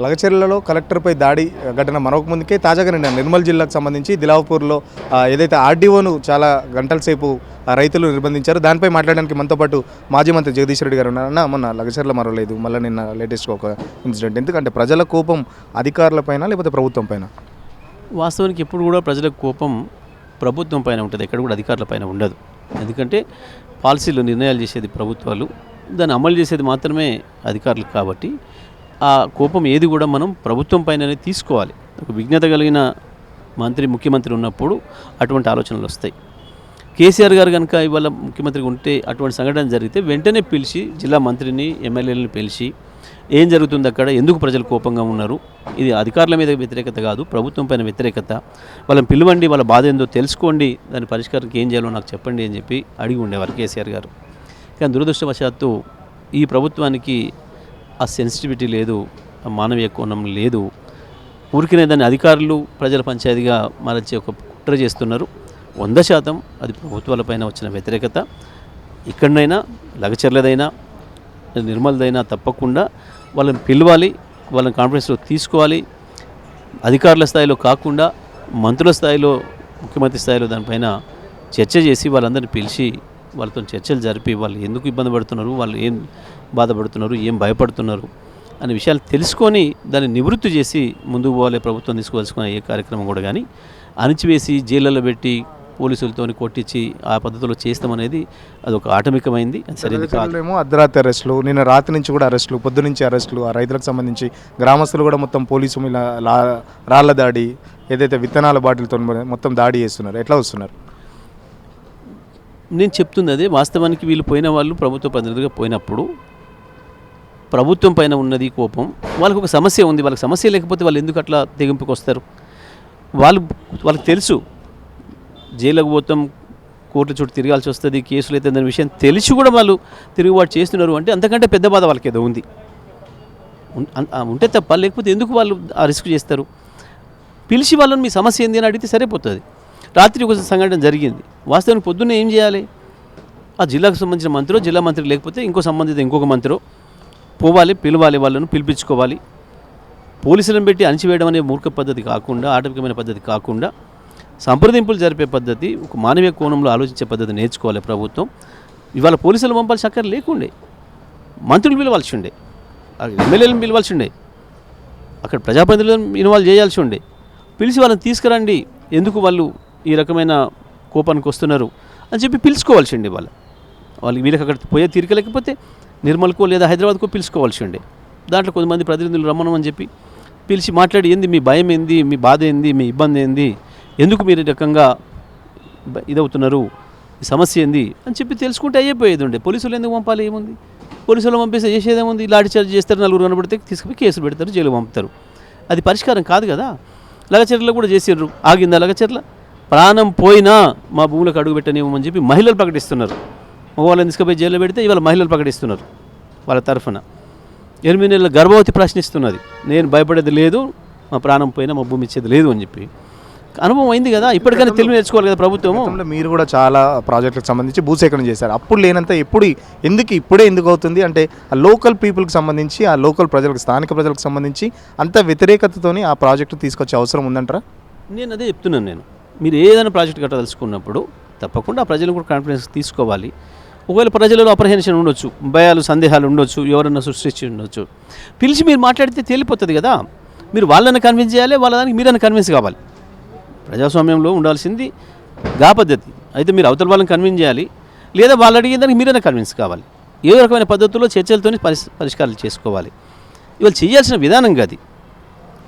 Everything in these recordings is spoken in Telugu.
లగచెర్లలో కలెక్టర్పై దాడి ఘటన మరొక ముందుకే తాజాగా నిన్న నిర్మల్ జిల్లాకు సంబంధించి దిలావ్పూర్లో ఏదైతే ఆర్డీఓను చాలా గంటల సేపు రైతులు నిర్బంధించారు దానిపై మాట్లాడడానికి మనతో పాటు మాజీ మంత్రి జగదీష్ రెడ్డి గారు ఉన్నారన్న మొన్న లగచెర్ల మరవలేదు మళ్ళీ నిన్న లేటెస్ట్గా ఒక ఇన్సిడెంట్. ఎందుకంటే ప్రజల కోపం అధికారులపైన లేకపోతే ప్రభుత్వం పైన? వాస్తవానికి ఎప్పుడు కూడా ప్రజల కోపం ప్రభుత్వం పైన ఉంటుంది. ఎక్కడ కూడా అధికారుల పైన ఉండదు. ఎందుకంటే పాలసీలు నిర్ణయాలు చేసేది ప్రభుత్వాలు. దాన్ని అమలు చేసేది మాత్రమే అధికారులు కాబట్టి ఆ కోపం ఏది కూడా మనం ప్రభుత్వం పైననే తీసుకోవాలి. ఒక విజ్ఞత కలిగిన మంత్రి ముఖ్యమంత్రి ఉన్నప్పుడు అటువంటి ఆలోచనలు వస్తాయి. కేసీఆర్ గారు కనుక ఇవాళ ముఖ్యమంత్రిగా ఉంటే అటువంటి సంఘటన జరిగితే వెంటనే పిలిచి జిల్లా మంత్రిని ఎమ్మెల్యేలను పిలిచి ఏం జరుగుతుంది అక్కడ ఎందుకు ప్రజలు కోపంగా ఉన్నారు ఇది అధికారుల మీద వ్యతిరేకత కాదు ప్రభుత్వం పైన వ్యతిరేకత. వాళ్ళని పిలవండి వాళ్ళ బాధ ఏందో తెలుసుకోండి దాని పరిష్కారానికి ఏం చేయాలో నాకు చెప్పండి అని చెప్పి అడిగి ఉండేవారు కేసీఆర్ గారు. కానీ దురదృష్టవశాత్తు ఈ ప్రభుత్వానికి ఆ సెన్సిటివిటీ లేదు ఆ మానవీయ కోణం లేదు. ఊరికినే దాన్ని అధికారులు ప్రజల పంచాయతీగా మరచి ఒక కుట్ర చేస్తున్నారు. వంద శాతం అది ప్రభుత్వాలపైన వచ్చిన వ్యతిరేకత. ఇక్కడనైనా లగచర్లదైనా నిర్మలదైనా తప్పకుండా వాళ్ళని పిలవాలి వాళ్ళని కాన్ఫరెన్స్లో తీసుకోవాలి. అధికారుల స్థాయిలో కాకుండా మంత్రుల స్థాయిలో ముఖ్యమంత్రి స్థాయిలో దానిపైన చర్చ చేసి వాళ్ళందరినీ పిలిచి వాళ్ళతో చర్చలు జరిపి వాళ్ళు ఎందుకు ఇబ్బంది పడుతున్నారు వాళ్ళు ఏం బాధపడుతున్నారు ఏం భయపడుతున్నారు అనే విషయాలు తెలుసుకొని దాన్ని నివృత్తి చేసి ముందుకు పోవాలి ప్రభుత్వం తీసుకోవాల్సిన ఏ కార్యక్రమం కూడా కానీ అణిచివేసి జైళ్ళలో పెట్టి పోలీసులతో కొట్టించి ఆ పద్ధతిలో చేస్తామనేది అది ఒక ఆటమికమైంది ఏమో అర్ధరాత్రి అరెస్టులు నిన్న రాత్రి నుంచి కూడా అరెస్టులు పొద్దు నుంచి అరెస్టులు ఆ రైతులకు సంబంధించి గ్రామస్తులు కూడా మొత్తం పోలీసు రాళ్ళ దాడి ఏదైతే విత్తనాల బాటిల్తో మొత్తం దాడి చేస్తున్నారు. ఎట్లా వస్తున్నారు? నేను చెప్తుంది అదే వాస్తవానికి వీళ్ళు పోయిన వాళ్ళు ప్రభుత్వ ప్రతినిధులుగా పోయినప్పుడు ప్రభుత్వం పైన ఉన్నది కోపం. వాళ్ళకి ఒక సమస్య ఉంది. వాళ్ళకి సమస్య లేకపోతే వాళ్ళు ఎందుకు అట్లా తెగింపుకి వస్తారు? వాళ్ళు వాళ్ళకి తెలుసు. జైలుకు పోతాం కోర్టు చుట్టూ తిరగాల్సి వస్తుంది కేసులు అయితే అనే విషయం తెలిసి కూడా వాళ్ళు తిరుగుబాటు చేస్తున్నారు అంటే అంతకంటే పెద్ద బాధ వాళ్ళకి ఏదో ఉంది. ఉంటే తప్ప లేకపోతే ఎందుకు వాళ్ళు ఆ రిస్క్ చేస్తారు? పిలిచి వాళ్ళని మీ సమస్య ఏంది అని అడిగితే సరిపోతుంది. రాత్రి ఒక సంఘటన జరిగింది. వాస్తవానికి పొద్దున్నే ఏం చేయాలి? ఆ జిల్లాకు సంబంధించిన మంత్రో జిల్లా మంత్రి లేకపోతే ఇంకో సంబంధిత ఇంకొక మంత్రో పోవాలి పిలవాలి వాళ్ళను పిలిపించుకోవాలి. పోలీసులను పెట్టి అణిచివేయడం అనే మూర్ఖ పద్ధతి కాకుండా ఆటవికమైన పద్ధతి కాకుండా సంప్రదింపులు జరిపే పద్ధతి ఒక మానవీయ కోణంలో ఆలోచించే పద్ధతి నేర్చుకోవాలి ప్రభుత్వం. ఇవాళ పోలీసులు పంపాల్సిన చక్కర లేకుండే. మంత్రులు పిలవాల్సి ఉండే ఎమ్మెల్యేలను పిలవాల్సి ఉండే అక్కడ ప్రజాప్రతినిధులను ఇన్వాల్వ్ చేయాల్సి ఉండే పిలిచి వాళ్ళని తీసుకురండి. ఎందుకు వాళ్ళు ఈ రకమైన కోపానికి వస్తున్నారు అని చెప్పి పిలుచుకోవాల్సి ఉండే వాళ్ళు వాళ్ళు వీళ్ళకి అక్కడ పోయే తీరిక లేకపోతే నిర్మల్కో లేదా హైదరాబాద్కో పిలుచుకోవాల్సి ఉండే దాంట్లో కొంతమంది ప్రతినిధులు రమ్మనమని చెప్పి పిలిచి మాట్లాడి ఏంది మీ భయం ఏంది? మీ బాధ ఏంది? మీ ఇబ్బంది ఏంది? ఎందుకు మీరు ఈ రకంగా ఇదవుతున్నారు? సమస్య ఏంది? అని చెప్పి తెలుసుకుంటే అయిపోయేది ఉండే పోలీసులు ఎందుకు పంపాలి? ఏముంది? పోలీసులు పంపిస్తే చేసేదేముంది? లాఠీ చార్జ్ చేస్తారు నలుగురు కనబడితే తీసుకుపోయి కేసులు పెడతారు జైలు పంపుతారు. అది పరిష్కారం కాదు కదా? లగచర్లలో కూడా చేసారు ఆగిందా లగచర్ల? ప్రాణం పోయినా మా భూములకు అడుగు పెట్టనివ్వమని చెప్పి మహిళలు ప్రకటిస్తున్నారు. మగవాళ్ళని తీసుకుపోయి జైల్లో పెడితే ఇవాళ మహిళలు ప్రకటిస్తున్నారు వాళ్ళ తరఫున. ఎనిమిది నెలల గర్భవతి ప్రశ్నిస్తున్నది. నేను భయపడేది లేదు మా ప్రాణం పోయినా మా భూమి ఇచ్చేది లేదు అని చెప్పి. అనుభవం అయింది కదా ఇప్పటికైనా తెలుగు నేర్చుకోవాలి కదా ప్రభుత్వము. గతంలో మీరు కూడా చాలా ప్రాజెక్టులకు సంబంధించి భూసేకరణ చేశారు. అప్పుడు లేనంత ఎప్పుడు ఎందుకు ఇప్పుడే ఎందుకు అవుతుంది? అంటే ఆ లోకల్ పీపుల్కి సంబంధించి ఆ లోకల్ ప్రజలకు స్థానిక ప్రజలకు సంబంధించి అంత వ్యతిరేకతతోని ఆ ప్రాజెక్టు తీసుకొచ్చే అవసరం ఉందంటారా? నేను అదే చెప్తున్నాను నేను. మీరు ఏదైనా ప్రాజెక్ట్ కట్టదలుచుకున్నప్పుడు తప్పకుండా ఆ ప్రజలు కూడా కాన్ఫిడెన్స్ తీసుకోవాలి. ఒకవేళ ప్రజలలో అప్రహెన్షన్ ఉండొచ్చు భయాలు సందేహాలు ఉండొచ్చు ఎవరన్నా సృష్టించి ఉండొచ్చు. పిలిచి మీరు మాట్లాడితే తేలిపోతుంది కదా. మీరు వాళ్ళని కన్విన్స్ చేయాలి వాళ్ళ దానికి మీరన్నా కన్విన్స్ కావాలి. ప్రజాస్వామ్యంలో ఉండాల్సింది గా పద్ధతి. అయితే మీరు అవతల వాళ్ళని కన్విన్స్ చేయాలి లేదా వాళ్ళు అడిగే దానికి మీరైనా కన్విన్స్ కావాలి. ఏ రకమైన పద్ధతుల్లో చర్చలతోనే పరిష్ పరిష్కారాలు చేసుకోవాలి. ఇవాళ చేయాల్సిన విధానం కాదు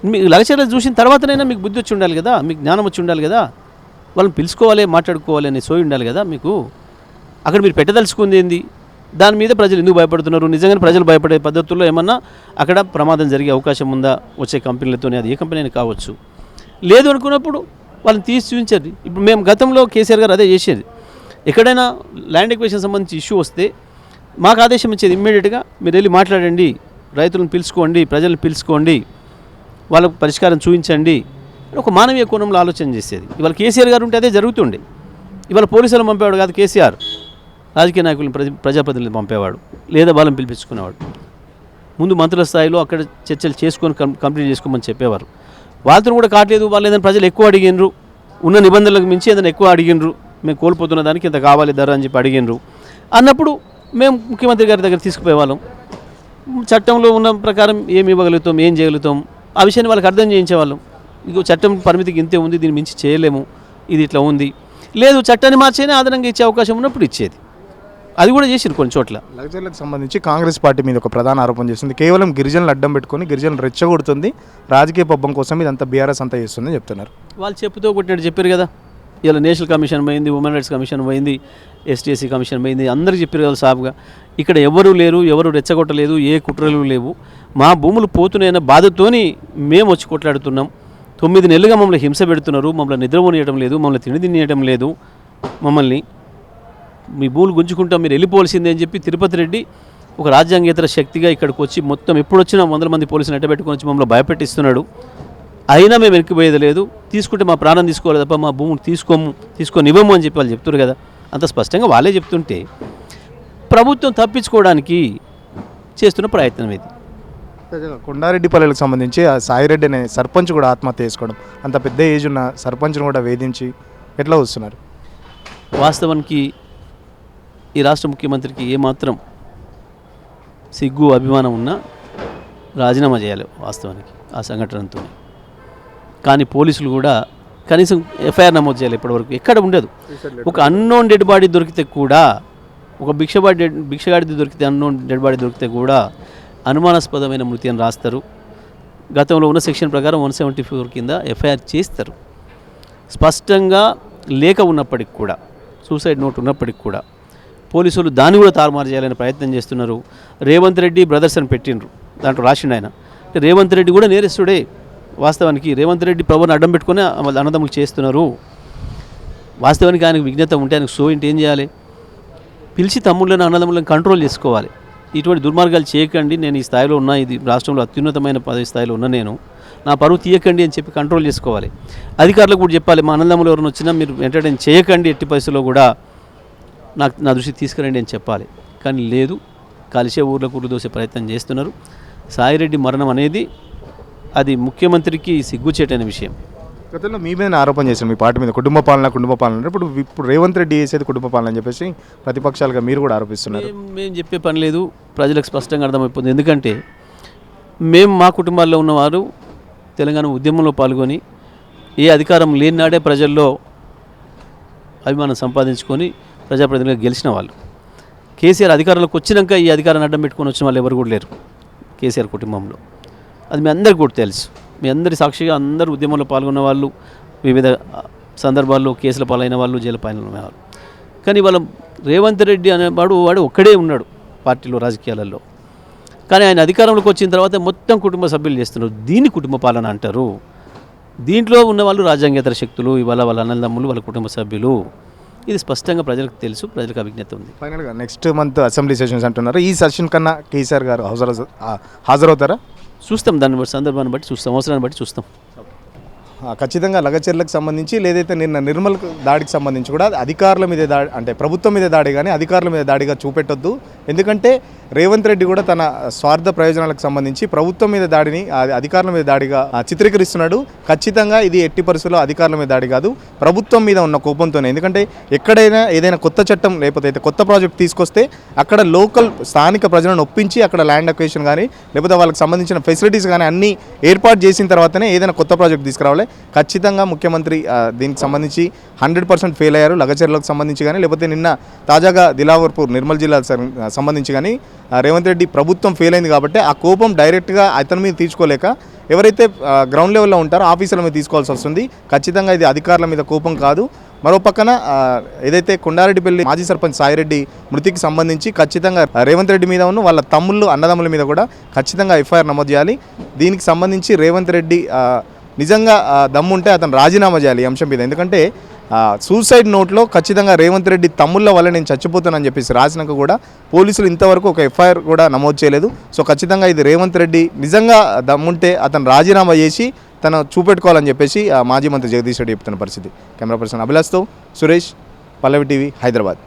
మీకు లగచర్యలు చూసిన తర్వాతనైనా మీకు బుద్ధి వచ్చి ఉండాలి కదా మీకు జ్ఞానం వచ్చి ఉండాలి కదా. వాళ్ళని పిలుచుకోవాలి మాట్లాడుకోవాలి అనే సోయి ఉండాలి కదా మీకు. అక్కడ మీరు పెట్టదలుచుకుంది ఏంది? దాని మీద ప్రజలు ఎందుకు భయపడుతున్నారు? నిజంగానే ప్రజలు భయపడే పద్ధతుల్లో ఏమన్నా అక్కడ ప్రమాదం జరిగే అవకాశం ఉందా? వచ్చే కంపెనీలతోనే అది ఏ కంపెనీ అయినా కావచ్చు. లేదు అనుకున్నప్పుడు వాళ్ళని తీసి చూపించారు ఇప్పుడు మేము గతంలో కేసీఆర్ గారు అదే చేసేది. ఎక్కడైనా ల్యాండ్ ఎక్వేషన్ సంబంధించి ఇష్యూ వస్తే మాకు ఆదేశం ఇచ్చేది ఇమ్మీడియట్గా మీరు వెళ్ళి మాట్లాడండి. రైతులను పిలుచుకోండి ప్రజలను పిలుచుకోండి. వాళ్ళకు పరిష్కారం చూపించండి. ఒక మానవీయ కోణంలో ఆలోచన చేసేది. ఇవాళ కేసీఆర్ గారు ఉంటే అదే జరుగుతుండే. ఇవాళ పోలీసులను పంపేవాడు కాదు కేసీఆర్. రాజకీయ నాయకులను ప్రజ ప్రజాప్రతినిధులు పంపేవాడు లేదా వాళ్ళని పిలిపించుకునేవాడు. ముందు మంత్రుల స్థాయిలో అక్కడ చర్చలు చేసుకొని కంప్లీట్ చేసుకోమని చెప్పేవారు. వాళ్ళతో కూడా కావట్లేదు వాళ్ళు ఏదైనా ప్రజలు ఎక్కువ అడిగినరు ఉన్న నిబంధనలకు మించి ఏదైనా ఎక్కువ అడిగినరు మేము కోల్పోతున్న దానికి ఇంత కావాలి ధర అని చెప్పి అడిగినరు. అన్నప్పుడు మేము ముఖ్యమంత్రి గారి దగ్గర తీసుకుపోయేవాళ్ళం. చట్టంలో ఉన్న ప్రకారం ఏమి ఇవ్వగలుగుతాం ఏం చేయగలుగుతాం ఆ విషయాన్ని వాళ్ళకి అర్థం చేయించేవాళ్ళం. ఇగో చట్టం పరిమితికి ఇంతే ఉంది దీన్ని మించి చేయలేము ఇది ఇట్లా ఉంది. లేదు చట్టాన్ని మార్చేనే ఆదరంగా ఇచ్చే అవకాశం ఉన్నప్పుడు ఇచ్చేది. అది కూడా చేసింది కొన్ని చోట్ల. లగ్జరీలకు సంబంధించి కాంగ్రెస్ పార్టీ మీద ఒక ప్రధాన ఆరోపణ చేస్తుంది. కేవలం గిరిజనులు అడ్డం పెట్టుకొని గిరిజనులు రెచ్చగొడుతుంది. రాజకీయ పబ్బం కోసం ఇదంతా బీఆర్ఎస్ అంతా చేస్తుందని చెప్తున్నారు. వాళ్ళు చెప్పుతో కొట్టినట్టు చెప్పారు కదా. ఇలా నేషనల్ కమిషన్ పోయింది ఉమెన్ రైట్స్ కమిషన్ పోయింది ఎస్టీఎస్సీ కమిషన్ పోయింది అందరికి చెప్పారు కదా సాఫ్గా ఇక్కడ ఎవరు లేరు ఎవరు రెచ్చగొట్టలేదు ఏ కుట్రలు లేవు. మా భూములు పోతున్నాయన్న బాధతోని మేము వచ్చి కొట్లాడుతున్నాం. తొమ్మిది నెలలుగా మమ్మల్ని హింస పెడుతున్నారు మమ్మల్ని నిద్రపోనియడం లేదు మమ్మల్ని తిండి తినేయడం లేదు మమ్మల్ని మీ భూములు గుంజుకుంటాం మీరు వెళ్ళిపోవాల్సిందే అని చెప్పి తిరుపతి రెడ్డి ఒక రాజ్యాంగేతర శక్తిగా ఇక్కడికి వచ్చి మొత్తం ఎప్పుడు వచ్చినా వందల మంది పోలీసులు ఎట్టబెట్టుకొని వచ్చి మమ్మల్ని భయపెట్టిస్తున్నాడు. అయినా మేము వెనక్కిపోయేది లేదు. తీసుకుంటే మా ప్రాణం తీసుకోవాలి తప్ప మా భూములు తీసుకోము తీసుకొని ఇవ్వము అని చెప్పి వాళ్ళు చెప్తారు కదా. అంత స్పష్టంగా వాళ్ళే చెప్తుంటే ప్రభుత్వం తప్పించుకోవడానికి చేస్తున్న ప్రయత్నం ఇది. కొండారెడ్డిపల్లెలకు సంబంధించి ఆ సాయిరెడ్డి అనే సర్పంచ్ కూడా ఆత్మహత్య చేసుకోవడం అంత పెద్ద ఏజ్ ఉన్న సర్పంచ్ను కూడా వేధించి ఎట్లా వస్తున్నారు వాస్తవానికి ఈ రాష్ట్ర ముఖ్యమంత్రికి ఏమాత్రం సిగ్గు అభిమానం ఉన్నా రాజీనామా చేయాలి వాస్తవానికి ఆ సంఘటనతో కానీ పోలీసులు కూడా కనీసం ఎఫ్ఐఆర్ నమోదు చేయాలి ఇప్పటివరకు. ఎక్కడ ఉండదు. ఒక అన్నోన్ డెడ్ బాడీ దొరికితే కూడా ఒక భిక్షబాడి డెడ్ భిక్షగాడిది దొరికితే అన్నోన్ డెడ్ బాడీ దొరికితే కూడా అనుమానాస్పదమైన మృతి అని రాస్తారు. గతంలో ఉన్న సెక్షన్ ప్రకారం వన్ సెవెంటీ ఫోర్ కింద ఎఫ్ఐఆర్ చేస్తారు. స్పష్టంగా లేఖ ఉన్నప్పటికి కూడా సూసైడ్ నోట్ ఉన్నప్పటికి కూడా పోలీసులు దాన్ని కూడా తారుమారు చేయాలని ప్రయత్నం చేస్తున్నారు. రేవంత్ రెడ్డి బ్రదర్స్ అని పెట్టిండ్రు. దాంట్లో రాసిండు ఆయన. రేవంత్ రెడ్డి కూడా నేరస్తుడే. వాస్తవానికి రేవంత్ రెడ్డి ప్రభుని అడ్డం పెట్టుకుని అన్నదమ్ములు చేస్తున్నారు. వాస్తవానికి ఆయనకు విజ్ఞత ఉంటే ఆయనకు సో ఏంటి ఏం చేయాలి? పిలిచి తమ్ముళ్ళని అన్నదమ్ములను కంట్రోల్ చేసుకోవాలి. ఇటువంటి దుర్మార్గాలు చేయకండి. నేను ఈ స్థాయిలో ఉన్నా ఇది రాష్ట్రంలో అత్యున్నతమైన పదవి స్థాయిలో ఉన్నా నేను. నా పరువు తీయకండి అని చెప్పి కంట్రోల్ చేసుకోవాలి. అధికారులకు కూడా చెప్పాలి మా అన్నదమ్ములు ఎవరైనా వచ్చినా మీరు ఎంటర్టైన్ చేయకండి ఎట్టి పరిస్థితుల్లో కూడా. నాకు నా దృష్టికి తీసుకురండి అని చెప్పాలి. కానీ లేదు కలిసే ఊర్లో కూరు దోసే ప్రయత్నం చేస్తున్నారు. సాయిరెడ్డి మరణం అనేది అది ముఖ్యమంత్రికి సిగ్గుచేటైన విషయం. గతంలో మీ మీద ఆరోపణ చేశారు మీ పార్టీ మీద కుటుంబ పాలన కుటుంబ పాలన ఇప్పుడు ఇప్పుడు రేవంత్ రెడ్డి చేసేది కుటుంబ పాలన అని చెప్పేసి ప్రతిపక్షాలుగా మీరు కూడా ఆరోపిస్తున్నారు. మేము చెప్పే పని లేదు ప్రజలకు స్పష్టంగా అర్థమైపోతుంది. ఎందుకంటే మేము మా కుటుంబాల్లో ఉన్నవారు తెలంగాణ ఉద్యమంలో పాల్గొని ఏ అధికారం లేని నాడే ప్రజల్లో అభిమానం సంపాదించుకొని ప్రజాప్రతినిధులుగా గెలిచిన వాళ్ళు. కేసీఆర్ అధికారంలోకి వచ్చినాక ఈ అధికారాన్ని అడ్డం పెట్టుకొని వచ్చిన వాళ్ళు ఎవరు కూడా లేరు కేసీఆర్ కుటుంబంలో. అది మీ అందరికీ కూడా తెలుసు. మీ అందరి సాక్షిగా అందరూ ఉద్యమంలో పాల్గొన్న వాళ్ళు వివిధ సందర్భాల్లో కేసుల పాలైన వాళ్ళు జైలు పాలైన వాళ్ళు. కానీ వాళ్ళ రేవంత్ రెడ్డి అనేవాడు వాడు ఒక్కడే ఉన్నాడు పార్టీలో రాజకీయాలలో. కానీ ఆయన అధికారంలోకి వచ్చిన తర్వాత మొత్తం కుటుంబ సభ్యులు చేస్తున్నారు. దీన్ని కుటుంబ పాలన అంటారు. దీంట్లో ఉన్న వాళ్ళు రాజ్యాంగేతర శక్తులు ఇవాళ వాళ్ళ అన్నదమ్ములు వాళ్ళ కుటుంబ సభ్యులు. ఇది స్పష్టంగా ప్రజలకు తెలుసు ప్రజలకు అభిజ్ఞత ఉంది. ఫైనల్గా నెక్స్ట్ మంత్ అసెంబ్లీ సెషన్స్ అంటున్నారు. ఈ సెషన్ కన్నా కేసీఆర్ గారు హాజరు హాజరవుతారా? చూస్తాం దాన్ని బట్టి సందర్భాన్ని బట్టి చూస్తాం అవసరాన్ని బట్టి చూస్తాం. ఖచ్చితంగా లగచర్లకు సంబంధించి లేదైతే నిన్న నిర్మల్ దాడికి సంబంధించి కూడా అధికారుల మీద దాడి అంటే ప్రభుత్వం మీద దాడి కానీ అధికారుల మీద దాడిగా చూపెట్టొద్దు. ఎందుకంటే రేవంత్ రెడ్డి కూడా తన స్వార్థ ప్రయోజనాలకు సంబంధించి ప్రభుత్వం మీద దాడిని అధికారుల మీద దాడిగా చిత్రీకరిస్తున్నాడు. ఖచ్చితంగా ఇది ఎట్టి పరిస్థితుల్లో అధికారుల మీద దాడి కాదు ప్రభుత్వం మీద ఉన్న కోపంతోనే. ఎందుకంటే ఎక్కడైనా ఏదైనా కొత్త చట్టం లేకపోతే అయితే కొత్త ప్రాజెక్ట్ తీసుకొస్తే అక్కడ లోకల్ స్థానిక ప్రజలను ఒప్పించి అక్కడ ల్యాండ్ అక్వేషన్ కానీ లేకపోతే వాళ్ళకి సంబంధించిన ఫెసిలిటీస్ కానీ అన్నీ ఏర్పాటు చేసిన తర్వాతనే ఏదైనా కొత్త ప్రాజెక్ట్ తీసుకురావాలి. ఖచ్చితంగా ముఖ్యమంత్రి దీనికి సంబంధించి హండ్రెడ్ పర్సెంట్ ఫెయిల్ అయ్యారు. లగచర్లకు సంబంధించి కానీ లేకపోతే నిన్న తాజాగా దిలావర్పూర్ నిర్మల్ జిల్లా సంబంధించి కానీ రేవంత్ రెడ్డి ప్రభుత్వం ఫెయిల్ అయింది కాబట్టి ఆ కోపం డైరెక్ట్గా అతని మీద తీర్చుకోలేక ఎవరైతే గ్రౌండ్ లెవెల్లో ఉంటారో ఆఫీసుల మీద తీసుకోవాల్సి వస్తుంది. ఖచ్చితంగా ఇది అధికారుల మీద కోపం కాదు. మరో పక్కన ఏదైతే కొండారెడ్డిపల్లి మాజీ సర్పంచ్ సాయిరెడ్డి మృతికి సంబంధించి ఖచ్చితంగా రేవంత్ రెడ్డి మీద ఉన్న వాళ్ళ తమ్ముళ్ళు అన్నదమ్ముల మీద కూడా ఖచ్చితంగా ఎఫ్ఐఆర్ నమోదు చేయాలి. దీనికి సంబంధించి రేవంత్ రెడ్డి నిజంగా దమ్ముంటే అతను రాజీనామా చేయాలి ఈ అంశం మీద. ఎందుకంటే సూసైడ్ నోట్లో ఖచ్చితంగా రేవంత్ రెడ్డి తమ్ముళ్ళ వల్ల నేను చచ్చిపోతానని చెప్పేసి రాసినాక కూడా పోలీసులు ఇంతవరకు ఒక ఎఫ్ఐఆర్ కూడా నమోదు చేయలేదు. సో ఖచ్చితంగా ఇది రేవంత్ రెడ్డి నిజంగా దమ్ముంటే అతను రాజీనామా చేసి తను చూపెట్టుకోవాలని చెప్పేసి మాజీ మంత్రి జగదీష్ రెడ్డి చెప్తున్న పరిస్థితి. కెమెరా పర్సన్ అభిలాష్తో సురేష్ పల్లవి టీవీ హైదరాబాద్.